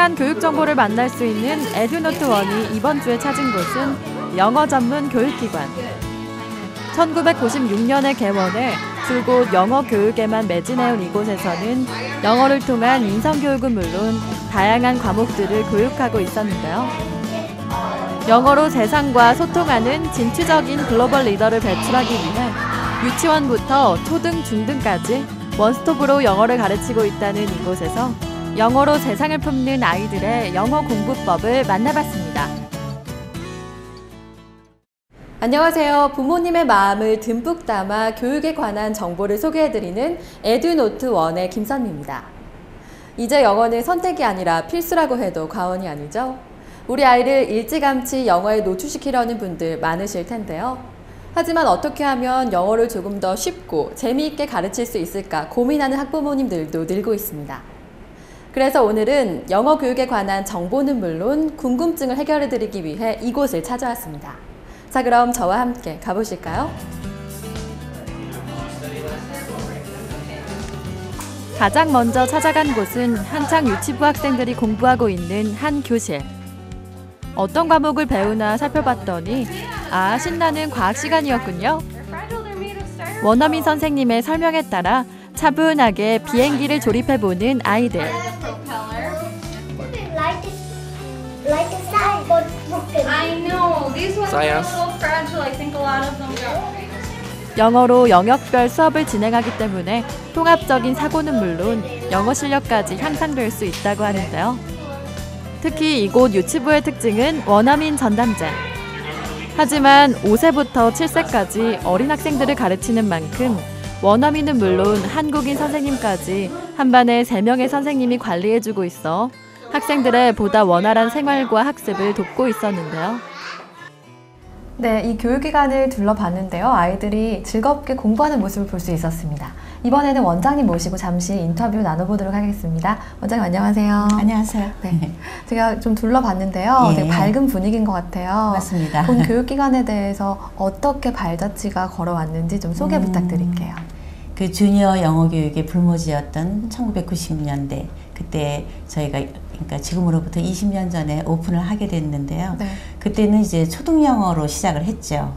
생생한 교육 정보를 만날 수 있는 에듀노트 원이 이번 주에 찾은 곳은 영어 전문 교육기관. 1996년에 개원해 줄곧 영어 교육에만 매진해온 이곳에서는 영어를 통한 인성교육은 물론 다양한 과목들을 교육하고 있었는데요. 영어로 세상과 소통하는 진취적인 글로벌 리더를 배출하기 위해 유치원부터 초등, 중등까지 원스톱으로 영어를 가르치고 있다는 이곳에서 영어로 세상을 품는 아이들의 영어 공부법을 만나봤습니다. 안녕하세요. 부모님의 마음을 듬뿍 담아 교육에 관한 정보를 소개해드리는 에듀노트 원의 김선미입니다. 이제 영어는 선택이 아니라 필수라고 해도 과언이 아니죠. 우리 아이를 일찌감치 영어에 노출시키려는 분들 많으실 텐데요. 하지만 어떻게 하면 영어를 조금 더 쉽고 재미있게 가르칠 수 있을까 고민하는 학부모님들도 늘고 있습니다. 그래서 오늘은 영어 교육에 관한 정보는 물론 궁금증을 해결해 드리기 위해 이곳을 찾아왔습니다. 자, 그럼 저와 함께 가보실까요? 가장 먼저 찾아간 곳은 한창 유치부 학생들이 공부하고 있는 한 교실. 어떤 과목을 배우나 살펴봤더니 아, 신나는 과학 시간이었군요. 원어민 선생님의 설명에 따라 차분하게 비행기를 조립해보는 아이들. 영어로 영역별 수업을 진행하기 때문에 통합적인 사고는 물론 영어 실력까지 향상될 수 있다고 하는데요. 특히 이곳 유치부의 특징은 원어민 전담제. 하지만 5세부터 7세까지 어린 학생들을 가르치는 만큼 원어민은 물론 한국인 선생님까지 한 반에 3명의 선생님이 관리해주고 있어 학생들의 보다 원활한 생활과 학습을 돕고 있었는데요. 네, 이 교육기관을 둘러봤는데요. 아이들이 즐겁게 공부하는 모습을 볼 수 있었습니다. 이번에는 원장님 모시고 잠시 인터뷰 나눠보도록 하겠습니다. 원장님 안녕하세요. 안녕하세요. 네, 제가 좀 둘러봤는데요. 예. 되게 밝은 분위기인 것 같아요. 맞습니다. 본 교육기관에 대해서 어떻게 발자취가 걸어왔는지 좀 소개 음. 부탁드릴게요. 그 주니어 영어 교육의 불모지였던 1990년대 그때 저희가 그러니까 지금으로부터 20년 전에 오픈을 하게 됐는데요. 네. 그때는 이제 초등 영어로 시작을 했죠.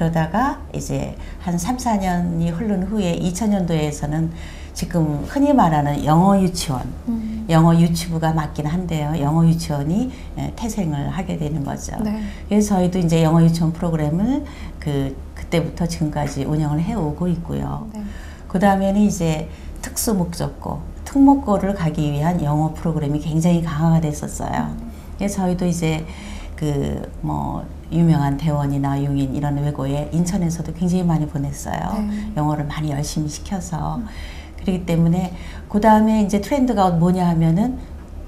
그러다가 이제 한 3, 4년이 흐른 후에 2000년도에서는 지금 흔히 말하는 영어 유치원, 음. 영어 유치부가 맞긴 한데요. 영어 유치원이 예, 태생을 하게 되는 거죠. 네. 그래서 저희도 이제 영어 유치원 프로그램을 그 그때부터 지금까지 운영을 해 오고 있고요. 네. 그 다음에는 이제 특수 목적고, 특목고를 가기 위한 영어 프로그램이 굉장히 강화가 됐었어요. 그래서 저희도 이제 그뭐 유명한 대원이나 용인 이런 외고에 인천에서도 굉장히 많이 보냈어요. 네. 영어를 많이 열심히 시켜서 그렇기 때문에 그 다음에 이제 트렌드가 뭐냐 하면은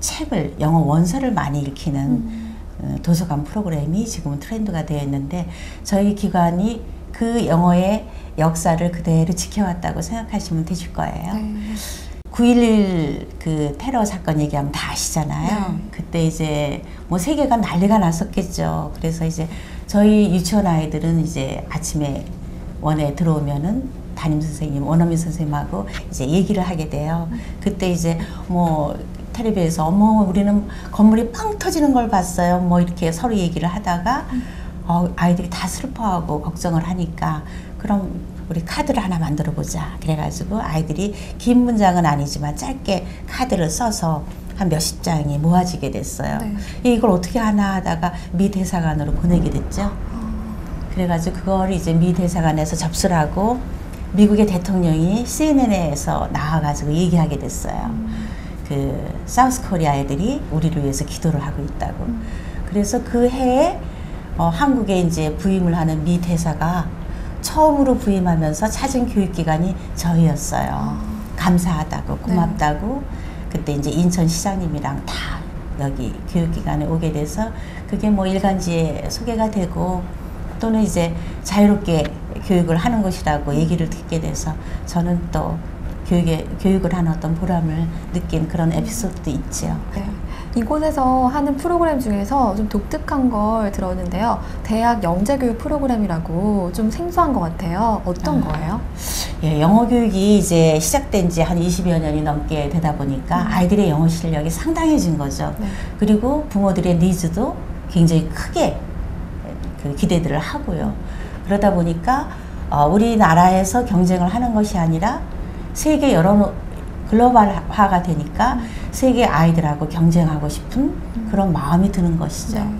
책을 영어 원서를 많이 읽히는 어, 도서관 프로그램이 지금 트렌드가 되어 있는데 저희 기관이 그 영어의 역사를 그대로 지켜왔다고 생각하시면 되실 거예요. 네. 9.11 그 테러 사건 얘기하면 다 아시잖아요. 네. 그때 이제 뭐 세계가 난리가 났었겠죠. 그래서 이제 저희 유치원 아이들은 이제 아침에 원에 들어오면은 담임 선생님, 원어민 선생님하고 이제 얘기를 하게 돼요. 그때 이제 뭐 텔레비에서 어머 우리는 건물이 빵 터지는 걸 봤어요. 뭐 이렇게 서로 얘기를 하다가 어, 아이들이 다 슬퍼하고 걱정을 하니까 그럼 우리 카드를 하나 만들어 보자. 그래가지고 아이들이 긴 문장은 아니지만 짧게 카드를 써서 한 몇십 장이 모아지게 됐어요. 네. 이걸 어떻게 하나 하다가 미 대사관으로 보내게 됐죠. 그래가지고 그걸 이제 미 대사관에서 접수를 하고 미국의 대통령이 CNN에서 나와가지고 얘기하게 됐어요. 그 사우스 코리아 애들이 우리를 위해서 기도를 하고 있다고. 그래서 그 해에 어, 한국에 이제 부임을 하는 미 대사가 처음으로 부임하면서 찾은 교육기관이 저희였어요. 감사하다고 고맙다고 그때 이제 인천 시장님이랑 다 여기 교육기관에 오게 돼서 그게 뭐 일간지에 소개가 되고 또는 이제 자유롭게 교육을 하는 것이라고 얘기를 듣게 돼서 저는 또 교육에 교육을 하는 어떤 보람을 느낀 그런 에피소드도 있지요. 네. 이곳에서 하는 프로그램 중에서 좀 독특한 걸 들었는데요. 대학 영재교육 프로그램이라고 좀 생소한 것 같아요. 어떤 아. 거예요? 예, 영어 교육이 이제 시작된 지 한 20여 년이 넘게 되다 보니까 아이들의 영어 실력이 상당해진 거죠. 네. 그리고 부모들의 니즈도 굉장히 크게 그 기대들을 하고요. 그러다 보니까 어, 우리나라에서 경쟁을 하는 것이 아니라 세계 여러 글로벌화가 되니까 세계 아이들하고 경쟁하고 싶은 그런 마음이 드는 것이죠. 네.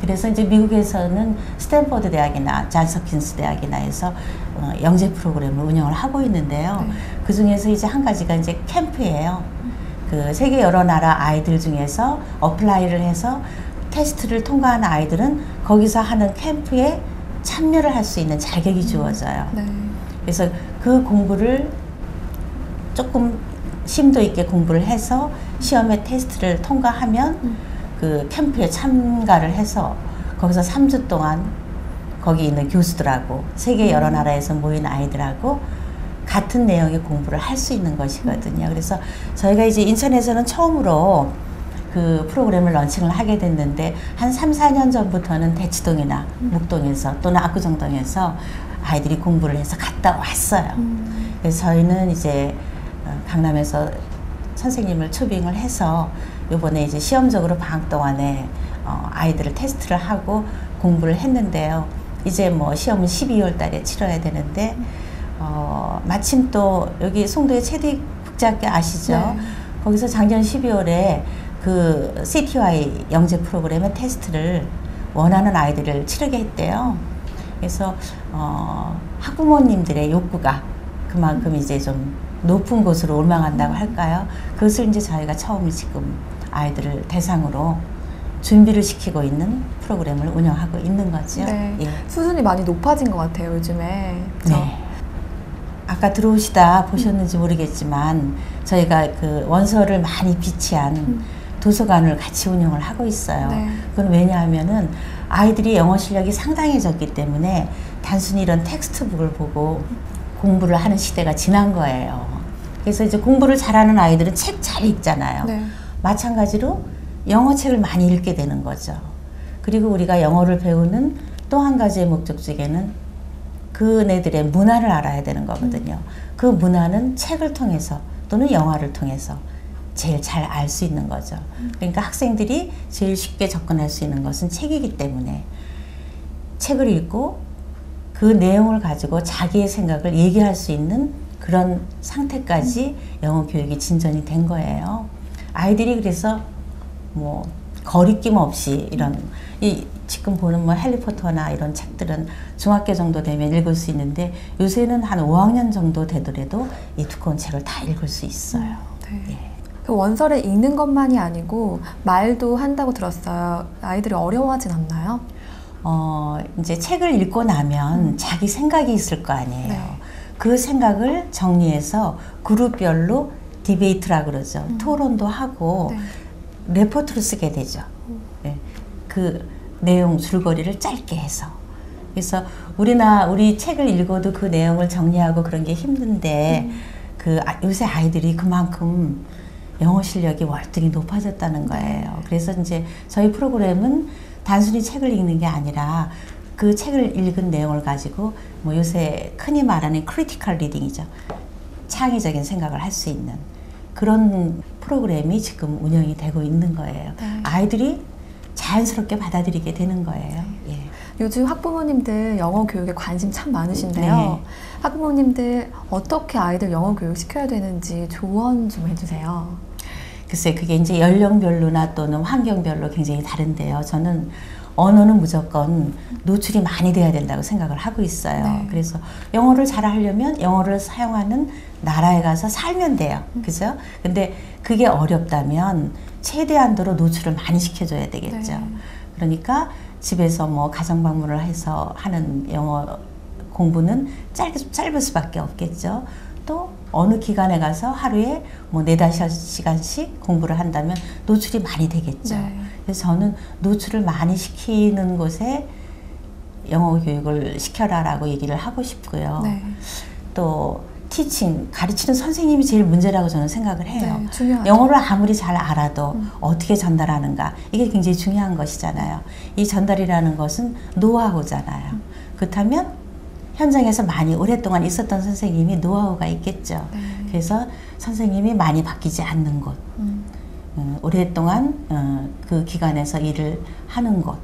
그래서 이제 미국에서는 스탠퍼드 대학이나 잔스킨스 대학이나 해서 어, 영재 프로그램을 운영을 하고 있는데요. 네. 그 중에서 이제 한 가지가 이제 캠프예요. 그 세계 여러 나라 아이들 중에서 어플라이를 해서 테스트를 통과하는 아이들은 거기서 하는 캠프에 참여를 할 수 있는 자격이 주어져요. 네. 그래서 그 공부를 조금 심도 있게 공부를 해서 시험에 테스트를 통과하면 그 캠프에 참가를 해서 거기서 3주 동안 거기 있는 교수들하고 세계 여러 나라에서 모인 아이들하고 같은 내용의 공부를 할 수 있는 것이거든요. 그래서 저희가 이제 인천에서는 처음으로 그 프로그램을 런칭을 하게 됐는데 한 3, 4년 전부터는 대치동이나 묵동에서 또는 압구정동에서 아이들이 공부를 해서 갔다 왔어요. 그래서 저희는 이제 어, 강남에서 선생님을 초빙을 해서 요번에 이제 시험적으로 방학 동안에 어, 아이들을 테스트를 하고 공부를 했는데요. 이제 뭐 시험은 12월 달에 치러야 되는데 어, 마침 또 여기 송도의 체디 국제학교 아시죠? 네. 거기서 작년 12월에 그 CTY 영재 프로그램의 테스트를 원하는 아이들을 치르게 했대요. 그래서 어, 학부모님들의 욕구가 그만큼 이제 좀 높은 곳으로 올라간다고 할까요? 그것을 이제 저희가 처음 지금 아이들을 대상으로 준비를 시키고 있는 프로그램을 운영하고 있는 거죠. 네. 예. 수준이 많이 높아진 것 같아요, 요즘에. 그죠? 네. 아까 들어오시다 보셨는지 모르겠지만 저희가 그 원서를 많이 비치한 도서관을 같이 운영을 하고 있어요. 네. 그건 왜냐하면은 아이들이 영어 실력이 상당해졌기 때문에 단순히 이런 텍스트북을 보고 공부를 하는 시대가 지난 거예요. 그래서 이제 공부를 잘하는 아이들은 책 잘 읽잖아요. 네. 마찬가지로 영어 책을 많이 읽게 되는 거죠. 그리고 우리가 영어를 배우는 또 한 가지의 목적 중에는 그네들의 문화를 알아야 되는 거거든요. 그 문화는 책을 통해서 또는 영화를 통해서 제일 잘 알 수 있는 거죠. 그러니까 학생들이 제일 쉽게 접근할 수 있는 것은 책이기 때문에 책을 읽고 그 내용을 가지고 자기의 생각을 얘기할 수 있는 그런 상태까지 영어 교육이 진전이 된 거예요. 아이들이 그래서 뭐 거리낌 없이 이런 이 지금 보는 뭐 해리포터나 이런 책들은 중학교 정도 되면 읽을 수 있는데 요새는 한 5학년 정도 되더라도 이 두꺼운 책을 다 읽을 수 있어요. 네. 예. 그 원서를 읽는 것만이 아니고 말도 한다고 들었어요. 아이들이 어려워하진 않나요? 어, 이제 책을 읽고 나면 자기 생각이 있을 거 아니에요. 네. 그 생각을 정리해서 그룹별로 디베이트라 그러죠. 토론도 하고 네. 레포트를 쓰게 되죠. 네. 그 내용 줄거리를 짧게 해서. 그래서 우리나 우리 책을 읽어도 그 내용을 정리하고 그런 게 힘든데 그 아- 요새 아이들이 그만큼 영어 실력이 월등히 높아졌다는 거예요. 그래서 이제 저희 프로그램은 단순히 책을 읽는 게 아니라 그 책을 읽은 내용을 가지고 뭐 요새 흔히 말하는 크리티컬 리딩이죠. 창의적인 생각을 할 수 있는 그런 프로그램이 지금 운영이 되고 있는 거예요. 네. 아이들이 자연스럽게 받아들이게 되는 거예요. 예. 요즘 학부모님들 영어 교육에 관심 참 많으신데요. 네. 학부모님들 어떻게 아이들 영어 교육 시켜야 되는지 조언 좀 해주세요. 글쎄 그게 이제 연령별로나 또는 환경별로 굉장히 다른데요. 저는 언어는 무조건 노출이 많이 돼야 된다고 생각을 하고 있어요. 네. 그래서 영어를 잘 하려면 영어를 사용하는 나라에 가서 살면 돼요. 그죠? 근데 그게 어렵다면 최대한도로 노출을 많이 시켜줘야 되겠죠. 네. 그러니까 집에서 뭐 가정 방문을 해서 하는 영어 공부는 짧, 짧을 수밖에 없겠죠. 또 어느 기간에 가서 하루에 뭐 네다섯 시간씩 공부를 한다면 노출이 많이 되겠죠. 네. 그래서 저는 노출을 많이 시키는 곳에 영어 교육을 시켜라라고 얘기를 하고 싶고요. 네. 또 티칭 가르치는 선생님이 제일 문제라고 저는 생각을 해요. 네. 영어를 아무리 잘 알아도 어떻게 전달하는가 이게 굉장히 중요한 것이잖아요. 이 전달이라는 것은 노하우잖아요. 그렇다면 현장에서 많이 오랫동안 있었던 선생님이 노하우가 있겠죠. 그래서 선생님이 많이 바뀌지 않는 곳, 어, 오랫동안 어, 그 기관에서 일을 하는 곳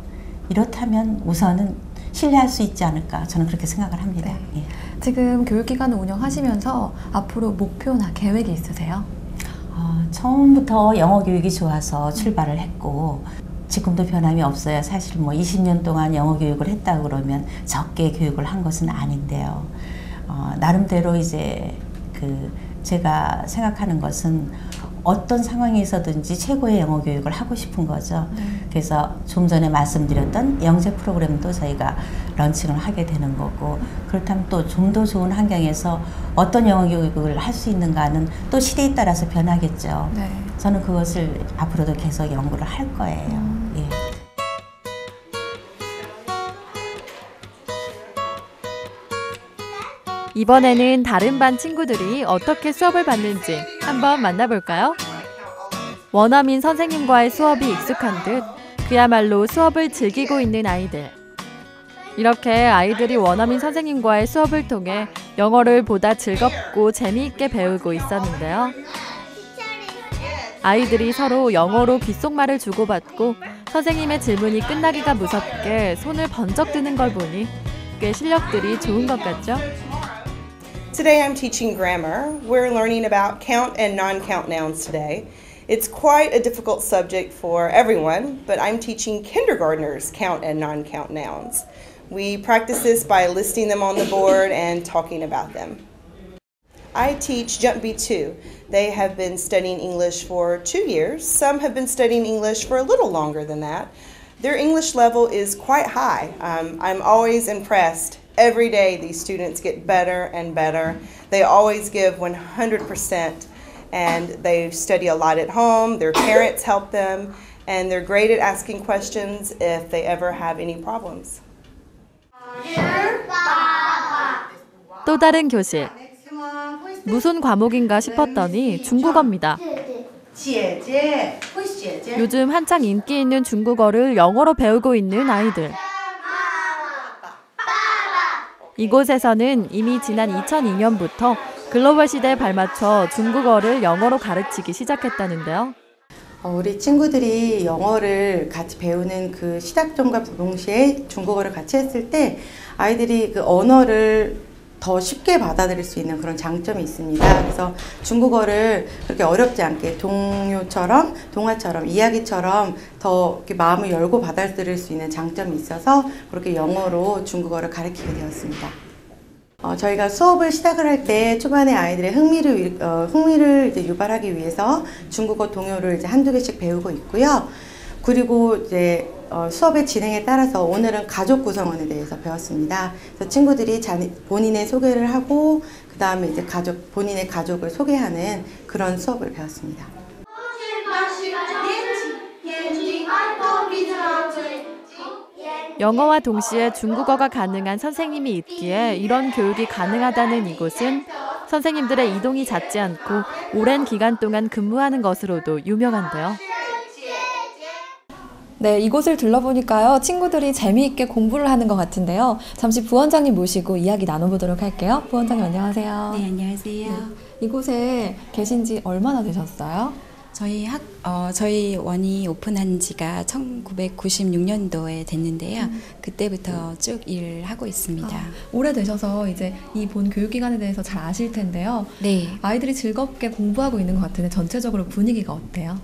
이렇다면 우선은 신뢰할 수 있지 않을까 저는 그렇게 생각을 합니다. 예. 지금 교육기관을 운영하시면서 앞으로 목표나 계획이 있으세요? 어, 처음부터 영어 교육이 좋아서 출발을 했고 지금도 변함이 없어요. 사실 뭐 20년 동안 영어 교육을 했다 그러면 적게 교육을 한 것은 아닌데요. 어, 나름대로 이제 그 제가 생각하는 것은 어떤 상황에서든지 최고의 영어 교육을 하고 싶은 거죠. 그래서 좀 전에 말씀드렸던 영재 프로그램도 저희가 런칭을 하게 되는 거고 그렇다면 또 좀 더 좋은 환경에서 어떤 영어 교육을 할 수 있는가는 또 시대에 따라서 변하겠죠. 네. 저는 그것을 앞으로도 계속 연구를 할 거예요. 예. 이번에는 다른 반 친구들이 어떻게 수업을 받는지 한번 만나볼까요? 원어민 선생님과의 수업이 익숙한 듯 그야말로 수업을 즐기고 있는 아이들. 이렇게 아이들이 원어민 선생님과의 수업을 통해 영어를 보다 즐겁고 재미있게 배우고 있었는데요. 아이들이 서로 영어로 귓속말을 주고받고 선생님의 질문이 끝나기가 무섭게 손을 번쩍 드는 걸 보니 꽤 실력들이 좋은 것 같죠? Today I'm teaching grammar. We're learning about count and non count nouns today. It's quite a difficult subject for everyone, but I'm teaching kindergartners count and non count nouns. We practice this by listing them on the board and talking about them. I teach Jump B2. They have been studying English for two years. Some have been studying English for a little longer than that. Their English level is quite high. Um, I'm always impressed. Every day, these students get better and better. They always give 100%, and they study a lot at home. Their parents help them, and they're great at asking questions if they ever have any problems. 또 다른 교실. 무슨 과목인가 싶었더니 중국어입니다. 요즘 한창 인기 있는 중국어를 영어로 배우고 있는 아이들. 이곳에서는 이미 지난 2002년부터 글로벌 시대에 발맞춰 중국어를 영어로 가르치기 시작했다는데요. 어, 우리 친구들이 영어를 같이 배우는 그 시작점과 동시에 중국어를 같이 했을 때 아이들이 그 언어를 더 쉽게 받아들일 수 있는 그런 장점이 있습니다. 그래서 중국어를 그렇게 어렵지 않게 동요처럼 동화처럼 이야기처럼 더 이렇게 마음을 열고 받아들일 수 있는 장점이 있어서 그렇게 영어로 중국어를 가르치게 되었습니다. 어, 저희가 수업을 시작을 할 때 초반에 아이들의 흥미를 유- 어, 흥미를 이제 유발하기 위해서 중국어 동요를 이제 한두 개씩 배우고 있고요. 그리고 이제 어, 수업의 진행에 따라서 오늘은 가족 구성원에 대해서 배웠습니다. 그래서 친구들이 자기, 본인의 소개를 하고 그 다음에 이제 가족 본인의 가족을 소개하는 그런 수업을 배웠습니다. 영어와 동시에 중국어가 가능한 선생님이 있기에 이런 교육이 가능하다는 이곳은 선생님들의 이동이 잦지 않고 오랜 기간 동안 근무하는 것으로도 유명한데요. 네, 이곳을 둘러보니까요. 친구들이 재미있게 공부를 하는 것 같은데요. 잠시 부원장님 모시고 이야기 나눠보도록 할게요. 부원장님 안녕하세요. 네, 안녕하세요. 이곳에 계신 지 얼마나 되셨어요? 저희 학, 어, 저희 원이 오픈한 지가 1996년도에 됐는데요. 그때부터 쭉 일을 하고 있습니다. 아, 오래되셔서 이제 이 본 교육기관에 대해서 잘 아실 텐데요. 네. 아이들이 즐겁게 공부하고 있는 것 같은데 전체적으로 분위기가 어때요?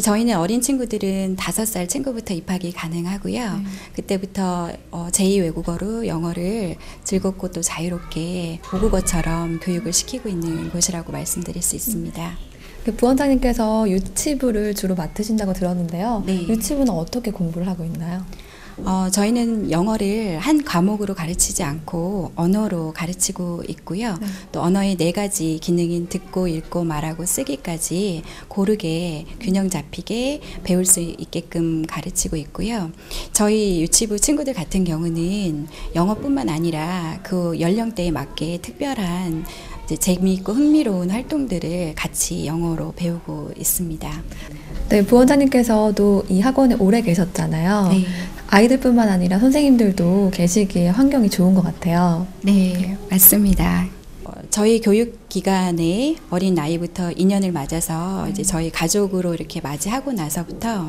저희는 어린 친구들은 다섯 살 친구부터 입학이 가능하고요. 그때부터 어, 제2 외국어로 영어를 즐겁고 또 자유롭게 모국어처럼 교육을 시키고 있는 곳이라고 말씀드릴 수 있습니다. 그 부원장님께서 유치부를 주로 맡으신다고 들었는데요. 네. 유치부는 어떻게 공부를 하고 있나요? 어, 저희는 영어를 한 과목으로 가르치지 않고 언어로 가르치고 있고요. 네. 또 언어의 네 가지 기능인 듣고, 읽고, 말하고, 쓰기까지 고르게 균형 잡히게 배울 수 있게끔 가르치고 있고요. 저희 유치부 친구들 같은 경우는 영어뿐만 아니라 그 연령대에 맞게 특별한 재미있고 흥미로운 활동들을 같이 영어로 배우고 있습니다. 네, 부원장님께서도 이 학원에 오래 계셨잖아요. 네. 아이들뿐만 아니라 선생님들도 계시기에 환경이 좋은 것 같아요. 네, 맞습니다. 어, 저희 교육 기간에 어린 나이부터 인연을 맞아서 이제 저희 가족으로 이렇게 맞이하고 나서부터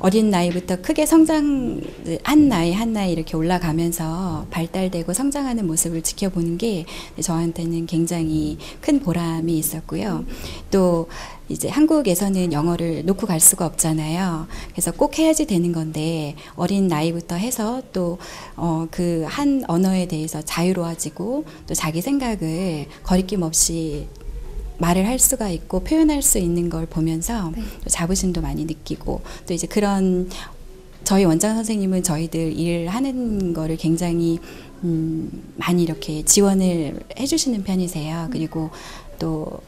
어린 나이부터 크게 성장 한 나이 한 나이 이렇게 올라가면서 발달되고 성장하는 모습을 지켜보는 게 저한테는 굉장히 큰 보람이 있었고요. 또 이제 한국에서는 영어를 놓고 갈 수가 없잖아요. 그래서 꼭 해야지 되는 건데 어린 나이부터 해서 또 어, 그한 언어에 대해서 자유로워지고 또 자기 생각을 거리낌 없이 말을 할 수가 있고 표현할 수 있는 걸 보면서 또 자부심도 많이 느끼고 또 이제 그런 저희 원장 선생님은 저희들 일을 하는 거를 굉장히 음, 많이 이렇게 지원을 해주시는 편이세요. 그리고 또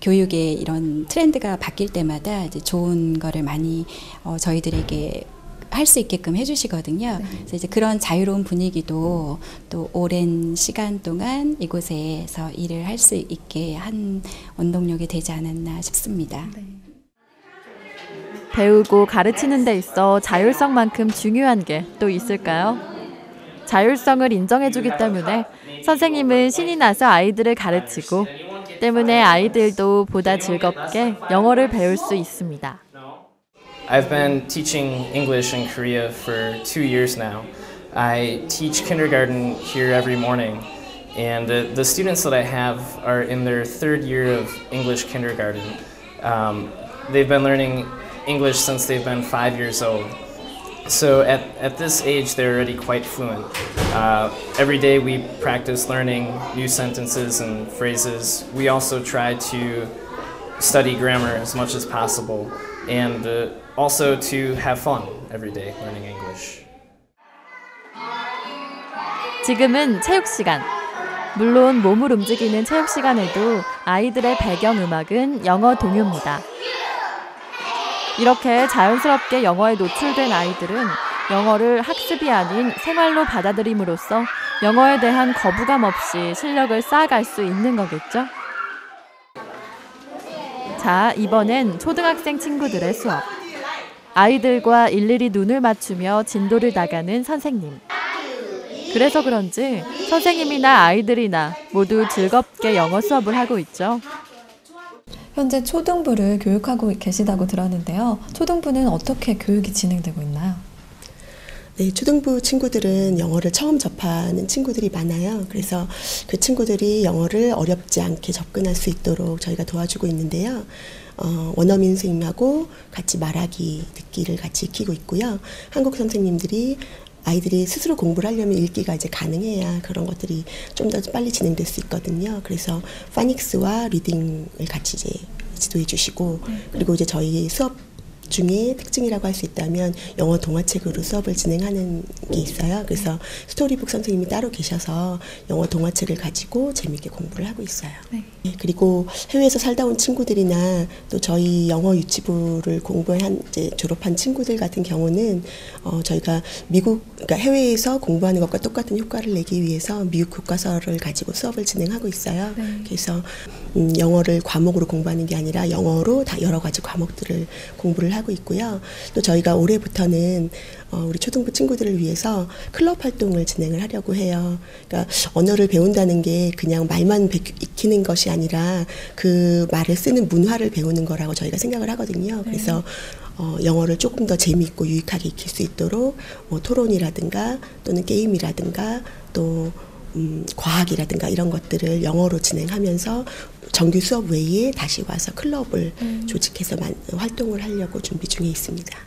교육의 이런 트렌드가 바뀔 때마다 이제 좋은 거를 많이 어, 저희들에게 할 수 있게끔 해주시거든요. 그래서 이제 그런 자유로운 분위기도 또 오랜 시간 동안 이곳에서 일을 할 수 있게 한 원동력이 되지 않았나 싶습니다. 배우고 가르치는 데 있어 자율성만큼 중요한 게 또 있을까요? 자율성을 인정해주기 때문에 선생님은 신이 나서 아이들을 가르치고 때문에 아이들도 보다 즐겁게 영어를 배울 수 있습니다. I've been teaching English in Korea for two years now. I teach kindergarten here every morning, and the, the students that I have are in their third year of English kindergarten. Um, they've been learning English since they've been five years old. So at, at this age, they're already quite fluent. Uh, every day we practice learning new sentences and phrases. We also try to study grammar as much as possible and uh, also to have fun every day learning English. 지금은 체육 시간. 물론 몸을 움직이는 체육 시간에도 아이들의 배경 음악은 영어 동요입니다. 이렇게 자연스럽게 영어에 노출된 아이들은 영어를 학습이 아닌 생활로 받아들임으로써 영어에 대한 거부감 없이 실력을 쌓아갈 수 있는 거겠죠? 자, 이번엔 초등학생 친구들의 수업. 아이들과 일일이 눈을 맞추며 진도를 나가는 선생님. 그래서 그런지 선생님이나 아이들이나 모두 즐겁게 영어 수업을 하고 있죠. 현재 초등부를 교육하고 계시다고 들었는데요. 초등부는 어떻게 교육이 진행되고 있나요? 네, 초등부 친구들은 영어를 처음 접하는 친구들이 많아요. 그래서 그 친구들이 영어를 어렵지 않게 접근할 수 있도록 저희가 도와주고 있는데요. 어, 원어민 선생님하고 같이 말하기, 듣기를 같이 익히고 있고요. 한국 선생님들이 아이들이 스스로 공부를 하려면 읽기가 이제 가능해야 그런 것들이 좀 더 빨리 진행될 수 있거든요. 그래서 파닉스와 리딩을 같이 이제 지도해 주시고 그리고 이제 저희 수업 중에 특징이라고 할 수 있다면 영어 동화책으로 수업을 진행하는 게 있어요. 그래서 스토리북 선생님이 따로 계셔서 영어 동화책을 가지고 재미있게 공부를 하고 있어요. 네, 그리고 해외에서 살다 온 친구들이나 또 저희 영어 유치부를 공부한 이제 졸업한 친구들 같은 경우는 어, 저희가 미국 그러니까 해외에서 공부하는 것과 똑같은 효과를 내기 위해서 미국 교과서를 가지고 수업을 진행하고 있어요. 그래서 음, 영어를 과목으로 공부하는 게 아니라 영어로 다 여러 가지 과목들을 공부를 하고 있고요. 또 저희가 올해부터는 어, 우리 초등부 친구들을 위해서 클럽 활동을 진행을 하려고 해요. 그러니까 언어를 배운다는 게 그냥 말만 배- 익히는 것이 아니라 그 말을 쓰는 문화를 배우는 거라고 저희가 생각을 하거든요. 그래서 어, 영어를 조금 더 재미있고 유익하게 익힐 수 있도록 뭐 토론이라든가 또는 게임이라든가 또 음, 과학이라든가 이런 것들을 영어로 진행하면서 정규 수업 외에 다시 와서 클럽을 조직해서 만, 활동을 하려고 준비 중에 있습니다.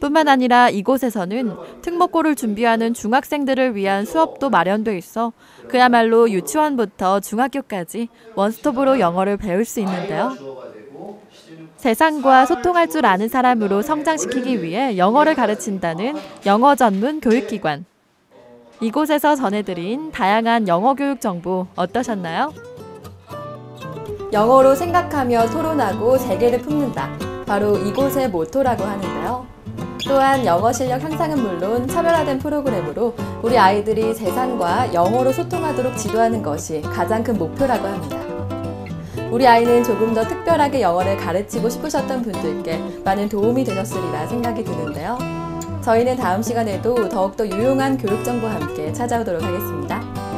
뿐만 아니라 이곳에서는 특목고를 준비하는 중학생들을 위한 수업도 마련돼 있어 그야말로 유치원부터 중학교까지 원스톱으로 영어를 배울 수 있는데요. 세상과 소통할 줄 아는 사람으로 성장시키기 위해 영어를 가르친다는 영어 전문 교육기관. 이곳에서 전해드린 다양한 영어 교육 정보 어떠셨나요? 영어로 생각하며 토론하고 세계를 품는다. 바로 이곳의 모토라고 하는데요. 또한 영어 실력 향상은 물론 차별화된 프로그램으로 우리 아이들이 세상과 영어로 소통하도록 지도하는 것이 가장 큰 목표라고 합니다. 우리 아이는 조금 더 특별하게 영어를 가르치고 싶으셨던 분들께 많은 도움이 되셨으리라 생각이 드는데요. 저희는 다음 시간에도 더욱더 유용한 교육 정보와 함께 찾아오도록 하겠습니다.